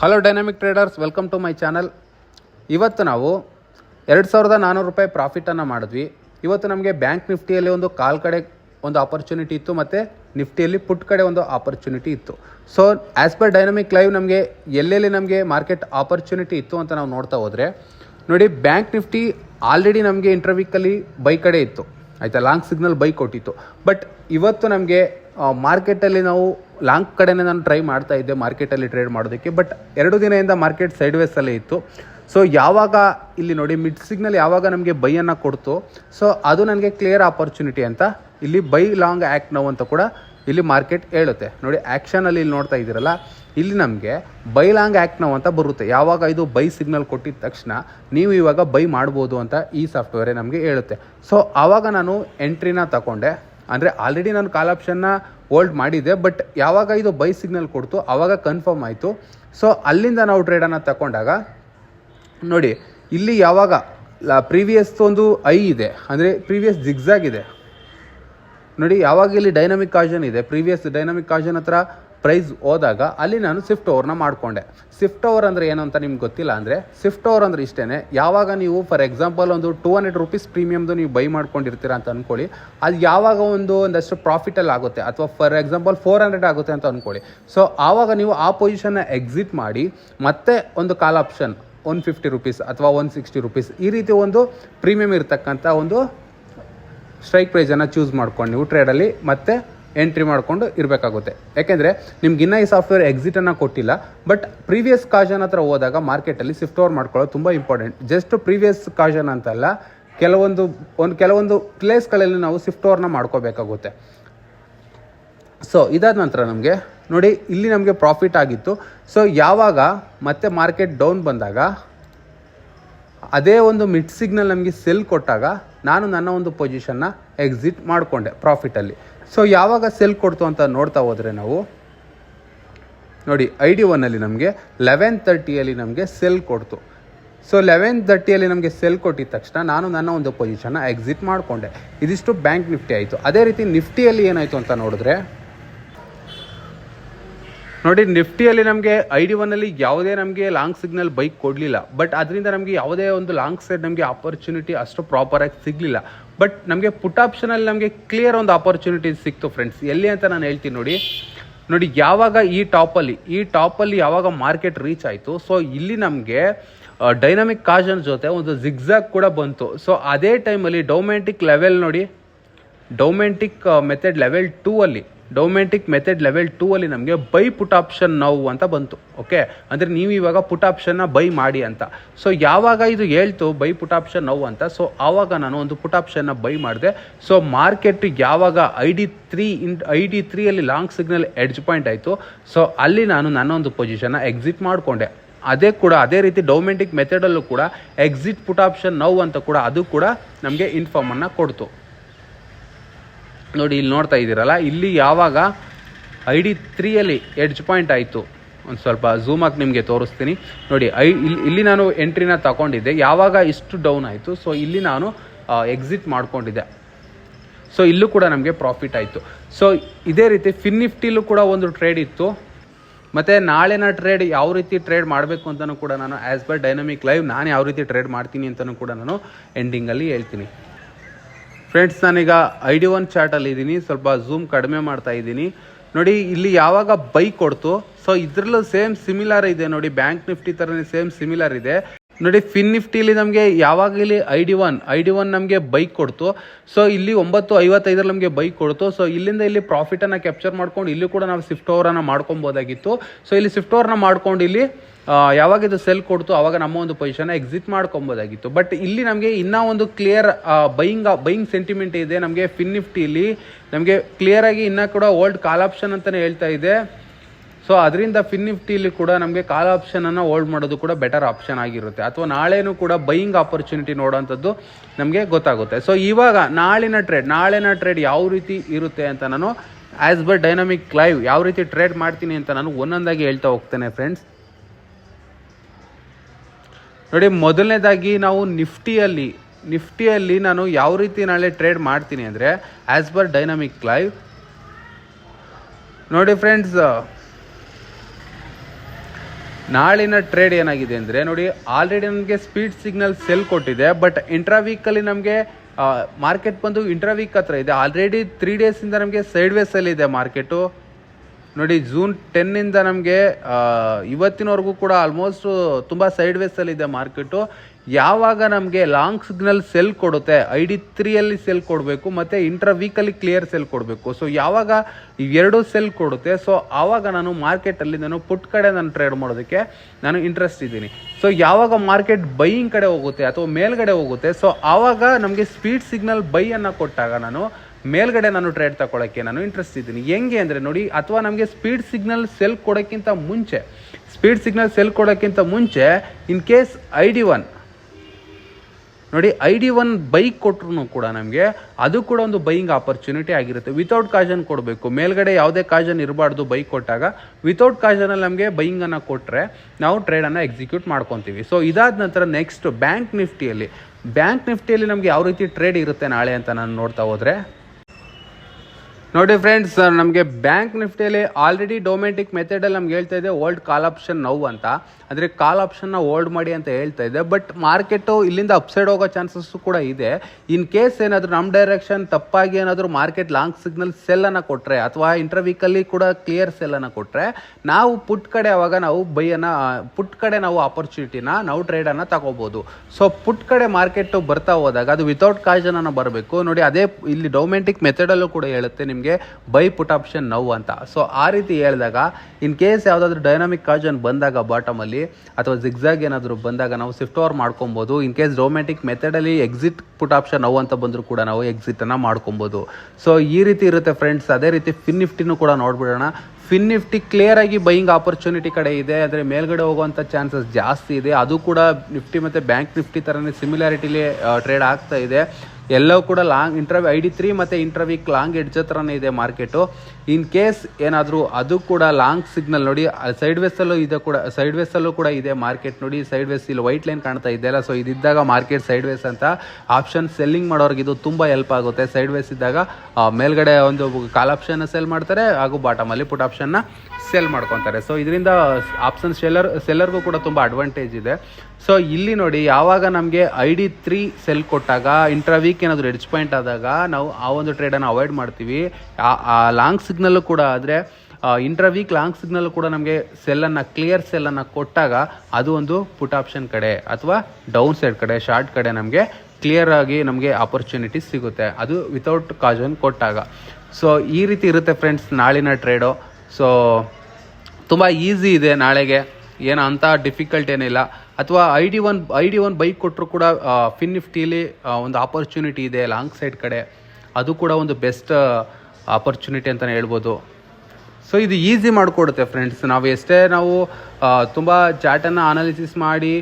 Hello dynamic traders welcome to my channel ಇವತ್ತು ನಾವು ಎರಡು ಸಾವಿರದ ನಾನ್ನೂರು ರೂಪಾಯಿ ಪ್ರಾಫಿಟನ್ನು ಮಾಡಿದ್ವಿ. ಇವತ್ತು ನಮಗೆ ಬ್ಯಾಂಕ್ ನಿಫ್ಟಿಯಲ್ಲಿ ಒಂದು ಕಾಲ್ ಕಡೆ ಒಂದು ಆಪರ್ಚುನಿಟಿ ಇತ್ತು ಮತ್ತು ನಿಫ್ಟಿಯಲ್ಲಿ ಪುಟ್ ಕಡೆ ಒಂದು ಆಪರ್ಚುನಿಟಿ ಇತ್ತು. So as per dynamic live ನಮಗೆ ಎಲ್ಲೆಲ್ಲಿ ನಮಗೆ ಮಾರ್ಕೆಟ್ ಆಪರ್ಚುನಿಟಿ ಇತ್ತು ಅಂತ ನಾವು ನೋಡ್ತಾ ಹೋದರೆ, ನೋಡಿ ಬ್ಯಾಂಕ್ ನಿಫ್ಟಿ ಆಲ್ರೆಡಿ ನಮಗೆ ಇಂಟರ್ವೀಕಲ್ಲಿ ಬೈ ಕಡೆ ಇತ್ತು. ಆಯಿತಾ? ಲಾಂಗ್ ಸಿಗ್ನಲ್ ಬೈ ಕೊಟ್ಟಿತ್ತು. ಬಟ್ ಇವತ್ತು ನಮಗೆ ಮಾರ್ಕೆಟಲ್ಲಿ ನಾವು ಲಾಂಗ್ ಕಡೆನೇ ನಾನು ಟ್ರೈ ಮಾಡ್ತಾ ಇದ್ದೆ ಮಾರ್ಕೆಟಲ್ಲಿ ಟ್ರೇಡ್ ಮಾಡೋದಕ್ಕೆ ಬಟ್ ಎರಡು ದಿನದಿಂದ ಮಾರ್ಕೆಟ್ ಸೈಡ್ ವೇಸಲ್ಲೇ ಇತ್ತು. ಸೊ ಯಾವಾಗ ಇಲ್ಲಿ ನೋಡಿ ಮಿಡ್ ಸಿಗ್ನಲ್ ಯಾವಾಗ ನಮಗೆ ಬೈಯನ್ನು ಕೊಡ್ತು ಸೊ ಅದು ನನಗೆ ಕ್ಲಿಯರ್ ಆಪರ್ಚುನಿಟಿ ಅಂತ ಇಲ್ಲಿ ಬೈ ಲಾಂಗ್ ಆ್ಯಕ್ಟ್ ನೋವು ಅಂತ ಕೂಡ ಇಲ್ಲಿ ಮಾರ್ಕೆಟ್ ಹೇಳುತ್ತೆ. ನೋಡಿ ಆ್ಯಕ್ಷನಲ್ಲಿ ಇಲ್ಲಿ ನೋಡ್ತಾ ಇದ್ದೀರಲ್ಲ, ಇಲ್ಲಿ ನಮಗೆ ಬೈ ಲಾಂಗ್ ಆ್ಯಕ್ಟ್ ನಾವು ಅಂತ ಬರುತ್ತೆ. ಯಾವಾಗ ಇದು ಬೈ ಸಿಗ್ನಲ್ ಕೊಟ್ಟಿದ ತಕ್ಷಣ ನೀವು ಇವಾಗ ಬೈ ಮಾಡ್ಬೋದು ಅಂತ ಈ ಸಾಫ್ಟ್ವೇರೇ ನಮಗೆ ಹೇಳುತ್ತೆ. ಸೊ ಆವಾಗ ನಾನು ಎಂಟ್ರಿನ ತಗೊಂಡೆ. ಅಂದರೆ ಆಲ್ರೆಡಿ ನಾನು ಕಾಲ್ ಆಪ್ಷನ್ನ ಹೋಲ್ಡ್ ಮಾಡಿದೆ, ಬಟ್ ಯಾವಾಗ ಇದು ಬೈ ಸಿಗ್ನಲ್ ಕೊಡ್ತು ಆವಾಗ ಕನ್ಫರ್ಮ್ ಆಯಿತು. ಸೊ ಅಲ್ಲಿಂದ ನಾವು ಟ್ರೇಡನ್ನು ತಗೊಂಡಾಗ ನೋಡಿ, ಇಲ್ಲಿ ಯಾವಾಗ ಪ್ರೀವಿಯಸ್ ಒಂದು ಐ ಇದೆ, ಅಂದರೆ ಪ್ರೀವಿಯಸ್ ಜಿಗ್ಸಾಗ್ ಇದೆ. ನೋಡಿ, ಯಾವಾಗ ಇಲ್ಲಿ ಡೈನಮಿಕ್ ಕಾಜನ್ ಇದೆ ಪ್ರೀವಿಯಸ್ ಡೈನಮಿಕ್ ಕಾಜನ್ ಹತ್ರ ಪ್ರೈಸ್ ಹೋದಾಗ ಅಲ್ಲಿ ನಾನು ಸ್ವಿಫ್ಟ್ ಓವರ್ನ ಮಾಡಿಕೊಂಡೆ. ಸ್ವಿಫ್ಟ್ ಓವರ್ ಅಂದರೆ ಏನು ಅಂತ ನಿಮ್ಗೆ ಗೊತ್ತಿಲ್ಲ ಅಂದರೆ ಸ್ವಿಫ್ಟ್ ಓವರ್ ಅಂದರೆ ಇಷ್ಟೇ ಯಾವಾಗ ನೀವು ಫಾರ್ ಎಕ್ಸಾಂಪಲ್ ಒಂದು ಟೂ ಹಂಡ್ರೆಡ್ ರುಪೀಸ್ ಪ್ರೀಮಿಯಮ್ದು ನೀವು ಬೈ ಮಾಡ್ಕೊಂಡಿರ್ತೀರ ಅಂತ ಅಂದ್ಕೊಳ್ಳಿ ಅದು ಯಾವಾಗ ಒಂದು ಒಂದಷ್ಟು ಪ್ರಾಫಿಟಲ್ಲಿ ಆಗುತ್ತೆ, ಅಥವಾ ಫಾರ್ ಎಕ್ಸಾಂಪಲ್ ಫೋರ್ ಹಂಡ್ರೆಡ್ ಆಗುತ್ತೆ ಅಂತ ಅಂದ್ಕೊಳ್ಳಿ ಸೊ ಆವಾಗ ನೀವು ಆ ಪೊಸಿಷನ್ನ ಎಕ್ಸಿಟ್ ಮಾಡಿ, ಮತ್ತೆ ಒಂದು call option one fifty rupees ಅಥವಾ ಒನ್ ಸಿಕ್ಸ್ಟಿ ರುಪೀಸ್ ಈ ರೀತಿ ಒಂದು ಪ್ರೀಮಿಯಮ್ ಇರತಕ್ಕಂಥ ಒಂದು ಸ್ಟ್ರೈಕ್ ಪ್ರೈಸನ್ನು ಚೂಸ್ ಮಾಡ್ಕೊಂಡು ನೀವು ಟ್ರೇಡಲ್ಲಿ ಮತ್ತೆ ಎಂಟ್ರಿ ಮಾಡಿಕೊಂಡು ಇರಬೇಕಾಗುತ್ತೆ. ಯಾಕೆಂದರೆ ನಿಮ್ಗೆ ಇನ್ನೂ ಈ ಸಾಫ್ಟ್ವೇರ್ ಎಕ್ಸಿಟನ್ನು ಕೊಟ್ಟಿಲ್ಲ ಬಟ್ ಪ್ರೀವಿಯಸ್ ಕಾಜನ್ ಹತ್ರ ಹೋದಾಗ ಮಾರ್ಕೆಟಲ್ಲಿ ಶಿಫ್ಟ್ ಓವರ್ ಮಾಡ್ಕೊಳ್ಳೋದು ತುಂಬ ಇಂಪಾರ್ಟೆಂಟ್ ಜಸ್ಟ್ ಪ್ರೀವಿಯಸ್ ಕಾಜನ್ ಅಂತಲ್ಲ, ಕೆಲವೊಂದು, ಒಂದು ಕೆಲವೊಂದು ಪ್ಲೇಸ್ಗಳಲ್ಲಿ ನಾವು ಶಿಫ್ಟ್ ಓವರ್ನ ಮಾಡ್ಕೋಬೇಕಾಗುತ್ತೆ. ಸೊ ಇದಾದ ನಂತರ ನಮಗೆ, ನೋಡಿ, ಇಲ್ಲಿ ನಮಗೆ ಪ್ರಾಫಿಟ್ ಆಗಿತ್ತು. ಸೊ ಯಾವಾಗ ಮತ್ತೆ ಮಾರ್ಕೆಟ್ ಡೌನ್ ಬಂದಾಗ, ಅದೇ ಒಂದು ಮಿಡ್ ಸಿಗ್ನಲ್ ನಮಗೆ ಸೆಲ್ ಕೊಟ್ಟಾಗ ನಾನು ನನ್ನ ಒಂದು ಪೊಸಿಷನ್ನ ಎಕ್ಸಿಟ್ ಮಾಡಿಕೊಂಡೆ ಪ್ರಾಫಿಟಲ್ಲಿ ಸೊ ಯಾವಾಗ ಸೆಲ್ ಕೊಡ್ತು ಅಂತ ನೋಡ್ತಾ ಹೋದರೆ ನಾವು, ನೋಡಿ ಐ ಡಿ ಒನ್ನಲ್ಲಿ ನಮಗೆ ಲೆವೆನ್ ತರ್ಟಿಯಲ್ಲಿ ನಮಗೆ ಸೆಲ್ ಕೊಡ್ತು. ಸೊ ಲೆವೆನ್ ತರ್ಟಿಯಲ್ಲಿ ನಮಗೆ ಸೆಲ್ ಕೊಟ್ಟಿದ ತಕ್ಷಣ ನಾನು ನನ್ನ ಒಂದು ಪೊಸಿಷನ್ನ ಎಕ್ಸಿಟ್ ಮಾಡಿಕೊಂಡೆ. ಇದಿಷ್ಟು ಬ್ಯಾಂಕ್ ನಿಫ್ಟಿ ಆಯಿತು. ಅದೇ ರೀತಿ ನಿಫ್ಟಿಯಲ್ಲಿ ಏನಾಯಿತು ಅಂತ ನೋಡಿದ್ರೆ ನೋಡಿ, ನಿಫ್ಟಿಯಲ್ಲಿ ನಮಗೆ ಐ ಡಿ ಒನ್ನಲ್ಲಿ ಯಾವುದೇ ನಮಗೆ ಲಾಂಗ್ ಸಿಗ್ನಲ್ ಬೈಕ್ ಕೊಡಲಿಲ್ಲ. ಬಟ್ ಅದರಿಂದ ನಮಗೆ ಯಾವುದೇ ಒಂದು ಲಾಂಗ್ ಸೈಡ್ ನಮಗೆ ಆಪರ್ಚುನಿಟಿ ಅಷ್ಟು ಪ್ರಾಪರಾಗಿ ಸಿಗಲಿಲ್ಲ. ಬಟ್ ನಮಗೆ ಪುಟ್ ಆಪ್ಷನಲ್ಲಿ ನಮಗೆ ಕ್ಲಿಯರ್ ಒಂದು ಆಪರ್ಚುನಿಟಿ ಸಿಕ್ತು ಫ್ರೆಂಡ್ಸ್ ಎಲ್ಲಿ ಅಂತ ನಾನು ಹೇಳ್ತೀನಿ ನೋಡಿ. ನೋಡಿ, ಯಾವಾಗ ಈ ಟಾಪಲ್ಲಿ ಈ ಟಾಪಲ್ಲಿ ಯಾವಾಗ ಮಾರ್ಕೆಟ್ ರೀಚ್ ಆಯಿತು ಸೊ ಇಲ್ಲಿ ನಮಗೆ ಡೈನಾಮಿಕ್ ಕಾಜನ್ ಜೊತೆ ಒಂದು ಜಿಗ್ಜಾಗ್ ಕೂಡ ಬಂತು. ಸೊ ಅದೇ ಟೈಮಲ್ಲಿ ಡೊಮ್ಯಾಟಿಕ್ ಲೆವೆಲ್ ನೋಡಿ ಡೊಮೆಂಟಿಕ್ ಮೆಥಡ್ ಲೆವೆಲ್ ಟೂ ಅಲ್ಲಿ. ಡೊಮೆಂಟಿಕ್ ಮೆಥಡ್ ಲೆವೆಲ್ ಟೂ ಅಲ್ಲಿ ನಮಗೆ ಬೈ ಪುಟ್ ಆಪ್ಷನ್ ನೌ ಅಂತ ಬಂತು ಓಕೆ ಅಂದರೆ ನೀವು ಇವಾಗ ಪುಟ್ ಆಪ್ಷನ್ನ ಬೈ ಮಾಡಿ ಅಂತ. ಸೊ ಯಾವಾಗ ಇದು ಹೇಳ್ತು ಬೈ ಪುಟ್ ಆಪ್ಷನ್ ನೌ ಅಂತ? ಸೊ ಆವಾಗ ನಾನು ಒಂದು ಪುಟ್ ಆಪ್ಷನ್ನ ಬೈ ಮಾಡಿದೆ. ಸೊ ಮಾರ್ಕೆಟ್ ಯಾವಾಗ I D three in I D ತ್ರೀಯಲ್ಲಿ long signal edge point ಆಯಿತು. ಸೊ ಅಲ್ಲಿ ನಾನು ನನ್ನ ಒಂದು ಪೊಸಿಷನ್ನ ಎಕ್ಸಿಟ್ ಮಾಡಿಕೊಂಡೆ. ಅದೇ ಕೂಡ, ಅದೇ ರೀತಿ ಡೊಮೆಂಟಿಕ್ ಮೆಥಡಲ್ಲೂ ಕೂಡ ಎಕ್ಸಿಟ್ ಪುಟ್ ಆಪ್ಷನ್ ನೌ ಅಂತ ಕೂಡ ಅದು ಕೂಡ ನಮಗೆ ಇನ್ಫಾರ್ಮನ್ನು ಕೊಡ್ತು. ನೋಡಿ, ಇಲ್ಲಿ ನೋಡ್ತಾ ಇದ್ದೀರಲ್ಲ, ಇಲ್ಲಿ ಯಾವಾಗ ಐ ಡಿ ತ್ರೀಯಲ್ಲಿ ಎಡ್ಜ್ ಪಾಯಿಂಟ್ ಆಯಿತು. ಒಂದು ಸ್ವಲ್ಪ ಝೂಮ್ ಆಗಿ ನಿಮಗೆ ತೋರಿಸ್ತೀನಿ. ನೋಡಿ, ಐ, ಇಲ್ಲಿ ಇಲ್ಲಿ ನಾನು ಎಂಟ್ರಿನ ತಗೊಂಡಿದ್ದೆ. ಯಾವಾಗ ಇಷ್ಟು ಡೌನ್ ಆಯಿತು ಸೊ ಇಲ್ಲಿ ನಾನು ಎಕ್ಸಿಟ್ ಮಾಡ್ಕೊಂಡಿದ್ದೆ. ಸೊ ಇಲ್ಲೂ ಕೂಡ ನಮಗೆ ಪ್ರಾಫಿಟ್ ಆಯಿತು. ಸೊ ಇದೇ ರೀತಿ ಫಿನ್ ನಿಫ್ಟಿಲೂ ಕೂಡ ಒಂದು ಟ್ರೇಡ್ ಇತ್ತು. ಮತ್ತು ನಾಳೆನ ಟ್ರೇಡ್ ಯಾವ ರೀತಿ ಟ್ರೇಡ್ ಮಾಡಬೇಕು ಅಂತಲೂ ಕೂಡ ನಾನು ಆ್ಯಸ್ ಪರ್ ಡೈನಮಿಕ್ ಲೈವ್ ನಾನು ಯಾವ ರೀತಿ ಟ್ರೇಡ್ ಮಾಡ್ತೀನಿ ಅಂತಲೂ ಕೂಡ ನಾನು ಎಂಡಿಂಗಲ್ಲಿ ಹೇಳ್ತೀನಿ. ಫ್ರೆಂಡ್ಸ್ ನಾನೀಗ ಐ ಡಿ ಒನ್ ಚಾರ್ಟಲ್ಲಿ ಇದ್ದೀನಿ ಸ್ವಲ್ಪ ಝೂಮ್ ಕಡಿಮೆ ಮಾಡ್ತಾ ಇದ್ದೀನಿ ನೋಡಿ, ಇಲ್ಲಿ ಯಾವಾಗ ಬೈ ಕೊಡ್ತು? ಸೊ ಇದರಲ್ಲೂ ಸೇಮ್ ಸಿಮಿಲರ್ ಇದೆ ನೋಡಿ. ಬ್ಯಾಂಕ್ ನಿಫ್ಟಿ ಥರನೇ ಸೇಮ್ ಸಿಮಿಲರ್ ಇದೆ. ನೋಡಿ ಫಿನ್ ನಿಫ್ಟಿಲಿ ನಮಗೆ ಯಾವಾಗ ಇಲ್ಲಿ I D one I D one ನಮಗೆ ಬೈಕ್ ಕೊಡ್ತು. ಸೊ ಇಲ್ಲಿ ಒಂಬತ್ತು ಐವತ್ತೈದರಲ್ಲಿ ನಮಗೆ ಬೈಕ್ ಕೊಡ್ತು. ಸೊ ಇಲ್ಲಿಂದ ಇಲ್ಲಿ ಪ್ರಾಫಿಟನ್ನು ಕ್ಯಾಪ್ಚರ್ ಮಾಡ್ಕೊಂಡು ಇಲ್ಲಿ ಕೂಡ ನಾವು ಸ್ವಿಫ್ಟ್ ಓವರನ್ನು ಮಾಡ್ಕೊಬೋದಾಗಿತ್ತು. ಸೊ ಇಲ್ಲಿ ಸಿಫ್ಟ್ ಓವರ್ನ ಮಾಡ್ಕೊಂಡು ಇಲ್ಲಿ ಯಾವಾಗ ಇದು ಸೆಲ್ ಕೊಡ್ತು ಆವಾಗ ನಮ್ಮ ಒಂದು ಪೊಸಿಷನ್ ಎಕ್ಸಿಟ್ ಮಾಡ್ಕೊಬೋದಾಗಿತ್ತು. ಬಟ್ ಇಲ್ಲಿ ನಮಗೆ ಇನ್ನೂ ಒಂದು ಕ್ಲಿಯರ್ ಬೈಯಿಂಗ್ ಬೈಯಿಂಗ್ ಸೆಂಟಿಮೆಂಟ್ ಇದೆ. ನಮಗೆ ಫಿನ್ ನಿಫ್ಟಿಲಿ ನಮಗೆ ಕ್ಲಿಯರ್ ಆಗಿ ಇನ್ನೂ ಕೂಡ ಓಲ್ಡ್ ಕಾಲ್ ಆಪ್ಷನ್ ಅಂತಲೇ ಹೇಳ್ತಾ ಇದೆ. ಸೊ ಅದರಿಂದ ಫಿನ್ ನಿಫ್ಟಿಲಿ ಕೂಡ ನಮಗೆ ಕಾಲ್ ಆಪ್ಷನನ್ನು ಹೋಲ್ಡ್ ಮಾಡೋದು ಕೂಡ ಬೆಟರ್ ಆಪ್ಷನ್ ಆಗಿರುತ್ತೆ. ಅಥವಾ ನಾಳೆನೂ ಕೂಡ ಬೈಯಿಂಗ್ ಆಪರ್ಚುನಿಟಿ ನೋಡೋಂಥದ್ದು ನಮಗೆ ಗೊತ್ತಾಗುತ್ತೆ. ಸೊ ಇವಾಗ ನಾಳಿನ ಟ್ರೇಡ್ ನಾಳಿನ ಟ್ರೇಡ್ ಯಾವ ರೀತಿ ಇರುತ್ತೆ ಅಂತ ನಾನು ಆ್ಯಸ್ ಬರ್ ಡೈನಮಿಕ್ ಲೈವ್ ಯಾವ ರೀತಿ ಟ್ರೇಡ್ ಮಾಡ್ತೀನಿ ಅಂತ ನಾನು ಒಂದೊಂದಾಗಿ ಹೇಳ್ತಾ ಹೋಗ್ತೇನೆ ಫ್ರೆಂಡ್ಸ್ ನೋಡಿ, ಮೊದಲನೇದಾಗಿ ನಾವು ನಿಫ್ಟಿಯಲ್ಲಿ ನಿಫ್ಟಿಯಲ್ಲಿ ನಾನು ಯಾವ ರೀತಿ ನಾಳೆ ಟ್ರೇಡ್ ಮಾಡ್ತೀನಿ ಅಂದರೆ ಆ್ಯಸ್ ಪರ್ ಡೈನಮಿಕ್ ಲೈವ್ ನೋಡಿ ಫ್ರೆಂಡ್ಸ್ ನಾಳಿನ ಟ್ರೇಡ್ ಏನಾಗಿದೆ ಅಂದರೆ ನೋಡಿ ಆಲ್ರೆಡಿ ನಮಗೆ ಸ್ಪೀಡ್ ಸಿಗ್ನಲ್ ಸೆಲ್ ಕೊಟ್ಟಿದೆ ಬಟ್ ಇಂಟ್ರಾ ವೀಕಲ್ಲಿ ನಮಗೆ ಮಾರ್ಕೆಟ್ ಬಂದು ಇಂಟ್ರಾ ವೀಕ್ ಹತ್ರ ಇದೆ. ಆಲ್ರೆಡಿ ತ್ರೀ ಡೇಸಿಂದ ನಮಗೆ ಸೈಡ್ ವೇಸಲ್ಲಿ ಇದೆ ಮಾರ್ಕೆಟು ನೋಡಿ, ಜೂನ್ ಟೆನ್ನಿಂದ ನಮಗೆ ಇವತ್ತಿನವರೆಗೂ ಕೂಡ ಆಲ್ಮೋಸ್ಟ್ ತುಂಬ ಸೈಡ್ ವೇಸಲ್ಲಿ ಇದೆ ಮಾರ್ಕೆಟು ಯಾವಾಗ ನಮಗೆ ಲಾಂಗ್ ಸಿಗ್ನಲ್ ಸೆಲ್ ಕೊಡುತ್ತೆ ಐ ಡಿ ತ್ರೀಯಲ್ಲಿ ಸೆಲ್ ಕೊಡಬೇಕು, ಮತ್ತು ಇಂಟ್ರ ವೀಕಲ್ಲಿ ಕ್ಲಿಯರ್ ಸೆಲ್ ಕೊಡಬೇಕು. ಸೊ ಯಾವಾಗ ಎರಡೂ ಸೆಲ್ ಕೊಡುತ್ತೆ ಸೊ ಆವಾಗ ನಾನು ಮಾರ್ಕೆಟಲ್ಲಿ ನಾನು ಪುಟ್ ಕಡೆ ನಾನು ಟ್ರೇಡ್ ಮಾಡೋದಕ್ಕೆ ನಾನು ಇಂಟ್ರೆಸ್ಟ್ ಇದ್ದೀನಿ. ಸೊ ಯಾವಾಗ ಮಾರ್ಕೆಟ್ ಬೈಯಿಂಗ್ ಕಡೆ ಹೋಗುತ್ತೆ, ಅಥವಾ ಮೇಲ್ಗಡೆ ಹೋಗುತ್ತೆ ಸೊ ಆವಾಗ ನಮಗೆ ಸ್ಪೀಡ್ ಸಿಗ್ನಲ್ ಬೈಯನ್ನು ಕೊಟ್ಟಾಗ ನಾನು ಮೇಲ್ಗಡೆ ನಾನು ಟ್ರೇಡ್ ತಗೊಳ್ಳೋಕ್ಕೆ ನಾನು ಇಂಟ್ರೆಸ್ಟ್ ಇದ್ದೀನಿ. ಹೆಂಗೆ ಅಂದರೆ ನೋಡಿ, ಅಥವಾ ನಮಗೆ ಸ್ಪೀಡ್ ಸಿಗ್ನಲ್ ಸೆಲ್ ಕೊಡೋಕ್ಕಿಂತ ಮುಂಚೆ ಸ್ಪೀಡ್ ಸಿಗ್ನಲ್ ಸೆಲ್ ಕೊಡೋಕ್ಕಿಂತ ಮುಂಚೆ in case I D one ನೋಡಿ ಐ ಡಿ ಒನ್ ಬೈಕ್ ಕೊಟ್ಟರು ಕೂಡ ನಮಗೆ ಅದು ಕೂಡ ಒಂದು ಬೈಯಿಂಗ್ ಆಪರ್ಚುನಿಟಿ ಆಗಿರುತ್ತೆ. ವಿತೌಟ್ ಕಾಜನ್ ಕೊಡಬೇಕು. ಮೇಲ್ಗಡೆ ಯಾವುದೇ ಕಾಜನ್ ಇರಬಾರ್ದು ಬೈಕ್ ಕೊಟ್ಟಾಗ. ವಿತೌಟ್ ಕಾಜನಲ್ಲಿ ನಮಗೆ ಬೈಯಿಂಗನ್ನು ಕೊಟ್ಟರೆ ನಾವು ಟ್ರೇಡನ್ನು ಎಕ್ಸಿಕ್ಯೂಟ್ ಮಾಡ್ಕೊತೀವಿ. ಸೊ ಇದಾದ ನಂತರ ನೆಕ್ಸ್ಟ್ ಬ್ಯಾಂಕ್ ನಿಫ್ಟಿಯಲ್ಲಿ ಬ್ಯಾಂಕ್ ನಿಫ್ಟಿಯಲ್ಲಿ ನಮಗೆ ಯಾವ ರೀತಿ ಟ್ರೇಡ್ ಇರುತ್ತೆ ನಾಳೆ ಅಂತ ನಾನು ನೋಡ್ತಾ ಹೋದರೆ ನೋಡಿ ಫ್ರೆಂಡ್ಸ್ ನಮಗೆ ಬ್ಯಾಂಕ್ ನಿಫ್ಟಿಯಲ್ಲಿ ಆಲ್ರೆಡಿ ಡೊಮೆಟಿಕ್ ಮೆಥಡಲ್ಲಿ ನಮ್ಗೆ ಹೇಳ್ತಾ ಇದೆ ಓಲ್ಡ್ ಕಾಲ್ ಆಪ್ಷನ್ ನೌ ಅಂತ. ಅಂದರೆ ಕಾಲ್ ಆಪ್ಷನ್ನ ಓಲ್ಡ್ ಮಾಡಿ ಅಂತ ಹೇಳ್ತಾ ಇದೆ ಬಟ್ ಮಾರ್ಕೆಟು ಇಲ್ಲಿಂದ ಅಪ್ಸೈಡ್ ಹೋಗೋ ಚಾನ್ಸಸ್ಸು ಕೂಡ ಇದೆ. ಇನ್ ಕೇಸ್ ಏನಾದರೂ ನಮ್ಮ ಡೈರೆಕ್ಷನ್ ತಪ್ಪಾಗಿ ಏನಾದರೂ ಮಾರ್ಕೆಟ್ ಲಾಂಗ್ ಸಿಗ್ನಲ್ ಸೆಲ್ಲನ್ನು ಕೊಟ್ಟರೆ ಅಥವಾ ಇಂಟರ್ವೀಕಲ್ಲಿ ಕೂಡ ಕ್ಲಿಯರ್ ಸೆಲ್ಲನ್ನು ಕೊಟ್ಟರೆ ನಾವು ಪುಟ್ ಕಡೆ ಅವಾಗ ನಾವು ಬೈಯನ್ನು ಪುಟ್ ಕಡೆ ನಾವು ಆಪರ್ಚುನಿಟಿನ ನಾವು ಟ್ರೇಡನ್ನು ತಗೋಬೋದು. ಸೊ ಪುಟ್ ಕಡೆ ಮಾರ್ಕೆಟು ಬರ್ತಾ ಹೋದಾಗ ಅದು ವಿತೌಟ್ ಕಾಜನನ್ನು ಬರಬೇಕು. ನೋಡಿ, ಅದೇ ಇಲ್ಲಿ ಡೊಮೆಟಿಕ್ ಮೆಥಡಲ್ಲೂ ಕೂಡ ಹೇಳುತ್ತೆ ನಿಮಗೆ. ಬೈ ಪುಟ್ ಆಪ್ಷನ್ ನೌ ಅಂತ. ಸೊ ಆ ರೀತಿ ಹೇಳಿದಾಗ ಇನ್ ಕೇಸ್ ಯಾವುದಾದ್ರೂ ಡೈನಾಮಿಕ್ ಕಾಜನ್ ಬಂದಾಗ ಬಾಟಮಲ್ಲಿ ಅಥವಾ ಜಿಗ್ಜಾಗ್ ಏನಾದರೂ ಬಂದಾಗ ನಾವು ಸ್ವಿಫ್ಟ್ ಓವರ್ ಮಾಡ್ಕೊಬೋದು. ಇನ್ ಕೇಸ್ ಡೊಮೆಟಿಕ್ ಮೆಥಡಲ್ಲಿ ಎಕ್ಸಿಟ್ ಪುಟ್ ಆಪ್ಷನ್ ನೌ ಅಂತ ಬಂದರೂ ಕೂಡ ನಾವು ಎಕ್ಸಿಟನ್ನು ಮಾಡ್ಕೊಬೋದು. ಸೊ ಈ ರೀತಿ ಇರುತ್ತೆ ಫ್ರೆಂಡ್ಸ್ ಅದೇ ರೀತಿ ಫಿನ್ ನಿಫ್ಟಿನೂ ಕೂಡ ನೋಡ್ಬಿಡೋಣ. ಫಿನ್ ನಿಫ್ಟಿ ಕ್ಲಿಯರ್ ಆಗಿ ಬೈಯಿಂಗ್ ಆಪರ್ಚುನಿಟಿ ಕಡೆ ಇದೆ, ಆದರೆ ಮೇಲ್ಗಡೆ ಹೋಗುವಂಥ ಚಾನ್ಸಸ್ ಜಾಸ್ತಿ ಇದೆ. ಅದು ಕೂಡ ನಿಫ್ಟಿ ಮತ್ತು ಬ್ಯಾಂಕ್ ನಿಫ್ಟಿ ಥರನೇ ಸಿಮಿಲಾರಿಟಿಲಿ ಟ್ರೇಡ್ ಆಗ್ತಾ ಇದೆ. ಎಲ್ಲವೂ ಕೂಡ long interview I D three ಮತ್ತು ಇಂಟರ್ವ್ಯೂಕ್ ಲಾಂಗ್ ಎಡ್ಜ್ ಹತ್ರನೇ ಇದೆ ಮಾರ್ಕೆಟು ಇನ್ ಕೇಸ್ ಏನಾದರೂ ಅದು ಕೂಡ ಲಾಂಗ್ ಸಿಗ್ನಲ್ ನೋಡಿ ಸೈಡ್ ವೇಸಲ್ಲೂ ಇದೆ ಕೂಡ ಸೈಡ್ ವೇಸಲ್ಲೂ ಕೂಡ ಇದೆ ಮಾರ್ಕೆಟ್ ನೋಡಿ ಸೈಡ್ ವೇಸ್ ಇಲ್ಲಿ ವೈಟ್ ಲೈನ್ ಕಾಣ್ತಾ ಇದೆಯಲ್ಲ ಸೊ ಇದಿದ್ದಾಗ ಮಾರ್ಕೆಟ್ ಸೈಡ್ ವೇಸ್ ಅಂತ ಆಪ್ಷನ್ ಸೆಲ್ಲಿಂಗ್ ಮಾಡೋರಿಗೆ ಇದು ತುಂಬ ಹೆಲ್ಪ್ ಆಗುತ್ತೆ. ಸೈಡ್ ವೇಸ್ ಇದ್ದಾಗ ಮೇಲ್ಗಡೆ ಒಂದು ಕಾಲ್ ಆಪ್ಷನ್ನ ಸೆಲ್ ಮಾಡ್ತಾರೆ, ಹಾಗೂ ಬಾಟಮಲ್ಲಿ ಪುಟ್ ಆಪ್ಷನ್ನ ಸೆಲ್ ಮಾಡ್ಕೊತಾರೆ. ಸೊ ಇದರಿಂದ ಆಪ್ಷನ್ ಸೆಲ್ಲರ್ ಸೆಲ್ಲರ್ಗೂ ಕೂಡ ತುಂಬ ಅಡ್ವಾಂಟೇಜ್ ಇದೆ. ಸೊ ಇಲ್ಲಿ ನೋಡಿ, ಯಾವಾಗ ನಮಗೆ ಐ ಡಿ ತ್ರೀ ಸೆಲ್ ಕೊಟ್ಟಾಗ ಇಂಟ್ರಾ ವೀಕ್ ಏನಾದರೂ ಎಡ್ಜ್ ಪಾಯಿಂಟ್ ಆದಾಗ ನಾವು ಆ ಒಂದು ಟ್ರೇಡನ್ನು ಅವಾಯ್ಡ್ ಮಾಡ್ತೀವಿ. ಆ ಲಾಂಗ್ ಸಿಗ್ನಲ್ಲು ಕೂಡ ಆದರೆ ಇಂಟ್ರಾ ವೀಕ್ ಲಾಂಗ್ ಸಿಗ್ನಲ್ ಕೂಡ ನಮಗೆ ಸೆಲ್ಲನ್ನು ಕ್ಲಿಯರ್ ಸೆಲ್ಲನ್ನು ಕೊಟ್ಟಾಗ ಅದು ಒಂದು ಪುಟ್ ಆಪ್ಷನ್ ಕಡೆ ಅಥವಾ ಡೌನ್ ಸೈಡ್ ಕಡೆ ಶಾರ್ಟ್ ಕಡೆ ನಮಗೆ ಕ್ಲಿಯರ್ ಆಗಿ ನಮಗೆ ಆಪರ್ಚುನಿಟಿ ಸಿಗುತ್ತೆ. ಅದು ವಿತೌಟ್ ಕಾಜನ್ ಕೊಟ್ಟಾಗ. ಸೊ ಈ ರೀತಿ ಇರುತ್ತೆ ಫ್ರೆಂಡ್ಸ್ ನಾಳಿನ ಟ್ರೇಡು ಸೊ ತುಂಬ ಈಸಿ ಇದೆ ನಾಳೆಗೆ. ಏನು ಅಂಥ ಡಿಫಿಕಲ್ಟ್ ಏನಿಲ್ಲ. ಅಥವಾ I D one I D one bike ಕೊಟ್ಟರು ಕೂಡ ಫಿನ್ ನಿಫ್ಟಿಲಿ ಒಂದು ಆಪರ್ಚುನಿಟಿ ಇದೆ ಲಾಂಗ್ ಸೈಡ್ ಕಡೆ. ಅದು ಕೂಡ ಒಂದು ಬೆಸ್ಟ್ ಆಪರ್ಚುನಿಟಿ ಅಂತಲೇ ಹೇಳ್ಬೋದು. ಸೊ ಇದು ಈಸಿ ಮಾಡಿಕೊಡುತ್ತೆ ಫ್ರೆಂಡ್ಸ್ ನಾವು ಎಷ್ಟೇ ನಾವು ತುಂಬ ಚಾಟನ್ನು ಅನಾಲಿಸಿಸ್ ಮಾಡಿ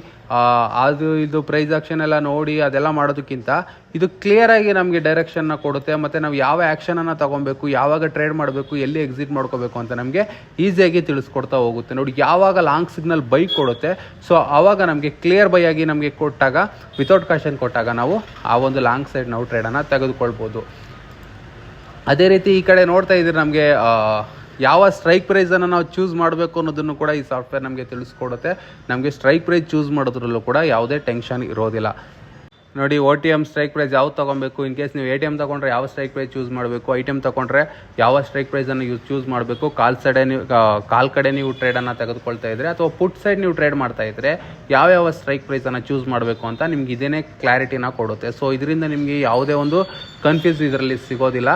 ಅದು ಇದು ಪ್ರೈಸ್ ಆಕ್ಷನ್ ಎಲ್ಲ ನೋಡಿ, ಅದೆಲ್ಲ ಮಾಡೋದಕ್ಕಿಂತ ಇದು ಕ್ಲಿಯರಾಗಿ ನಮಗೆ ಡೈರೆಕ್ಷನ್ನ ಕೊಡುತ್ತೆ. ಮತ್ತು ನಾವು ಯಾವ ಆ್ಯಕ್ಷನನ್ನು ತೊಗೊಬೇಕು, ಯಾವಾಗ ಟ್ರೇಡ್ ಮಾಡಬೇಕು, ಎಲ್ಲಿ ಎಕ್ಸಿಟ್ ಮಾಡ್ಕೋಬೇಕು ಅಂತ ನಮಗೆ ಈಸಿಯಾಗಿ ತಿಳಿಸ್ಕೊಡ್ತಾ ಹೋಗುತ್ತೆ. ನೋಡಿ, ಯಾವಾಗ ಲಾಂಗ್ ಸಿಗ್ನಲ್ ಬೈ ಕೊಡುತ್ತೆ ಸೊ ಆವಾಗ ನಮಗೆ ಕ್ಲಿಯರ್ ಬೈ ಆಗಿ ನಮಗೆ ಕೊಟ್ಟಾಗ ವಿತೌಟ್ ಕಾಶನ್ ಕೊಟ್ಟಾಗ ನಾವು ಆ ಒಂದು ಲಾಂಗ್ ಸೈಡ್ ನಾವು ಟ್ರೇಡನ್ನು ತೆಗೆದುಕೊಳ್ಬೋದು. ಅದೇ ರೀತಿ ಈ ಕಡೆ ನೋಡ್ತಾ ಇದ್ರೆ ನಮಗೆ ಯಾವ ಸ್ಟ್ರೈಕ್ ಪ್ರೈಸನ್ನು ನಾವು ಚೂಸ್ ಮಾಡಬೇಕು ಅನ್ನೋದನ್ನು ಕೂಡ ಈ ಸಾಫ್ಟ್ವೇರ್ ನಮಗೆ ತಿಳಿಸ್ಕೊಡುತ್ತೆ. ನಮಗೆ ಸ್ಟ್ರೈಕ್ ಪ್ರೈಸ್ ಚೂಸ್ ಮಾಡೋದ್ರಲ್ಲೂ ಕೂಡ ಯಾವುದೇ ಟೆನ್ಷನ್ ಇರೋದಿಲ್ಲ. ನೋಡಿ O T M strike price ಯಾವ್ದು ತೊಗೊಬೇಕು? ಇನ್ ಕೇಸ್ ನೀವು ಎ ಟಿ ಎಂ ತೊಗೊಂಡ್ರೆ ಯಾವ ಸ್ಟ್ರೈಕ್ ಪ್ರೈಸ್ ಚೂಸ್ ಮಾಡಬೇಕು? ಐ ಟಿ ಎಂ ತೊಗೊಂಡ್ರೆ ಯಾವ ಸ್ಟ್ರೈಕ್ ಪ್ರೈಸನ್ನು ಯೂಸ್ ಚೂಸ್ ಮಾಡಬೇಕು? ಕಾಲ್ ಸೈಡೆ ನೀವು ಕಾಲ್ ಕಡೆ ನೀವು ಟ್ರೇಡನ್ನು ತೆಗೆದುಕೊಳ್ತಾ ಇದ್ರೆ ಅಥವಾ ಪುಟ್ ಸೈಡ್ ನೀವು ಟ್ರೇಡ್ ಮಾಡ್ತಾ ಇದ್ರೆ ಯಾವ್ಯಾವ ಸ್ಟ್ರೈಕ್ ಪ್ರೈಸನ್ನು ಚೂಸ್ ಮಾಡಬೇಕು ಅಂತ ನಿಮ್ಗೆ ಇದೇನೇ ಕ್ಲಾರಿಟಿನ ಕೊಡುತ್ತೆ. ಸೊ ಇದರಿಂದ ನಿಮಗೆ ಯಾವುದೇ ಒಂದು ಕನ್ಫ್ಯೂಸ್ ಇದರಲ್ಲಿ ಸಿಗೋದಿಲ್ಲ.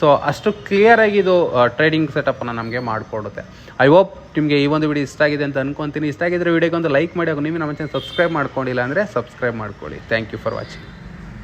ಸೊ ಅಷ್ಟು ಕ್ಲಿಯರಾಗಿ ಇದು ಟ್ರೇಡಿಂಗ್ ಸೆಟಪ್ಪನ್ನು ನಮಗೆ ಮಾಡಿಕೊಡುತ್ತೆ. ಐ ಹೋಪ್ ನಿಮಗೆ ಈ ಒಂದು ವಿಡಿಯೋ ಇಷ್ಟ ಆಗಿದೆ ಅಂತ ಅನ್ಕೊಂತೀನಿ. ಇಷ್ಟ ಆಗಿದ್ರೆ ವಿಡಿಯೋಗೆ ಒಂದು ಲೈಕ್ ಮಾಡಿ ಹಾಗೂ ನೀವು ನಮ್ಮ ಚಾನಲ್ ಸಬ್ಸ್ಕ್ರೈಬ್ ಮಾಡ್ಕೊಂಡಿಲ್ಲ ಅಂದರೆ ಸಬ್ಸ್ಕ್ರೈಬ್ ಮಾಡ್ಕೊಳ್ಳಿ. Thank you for watching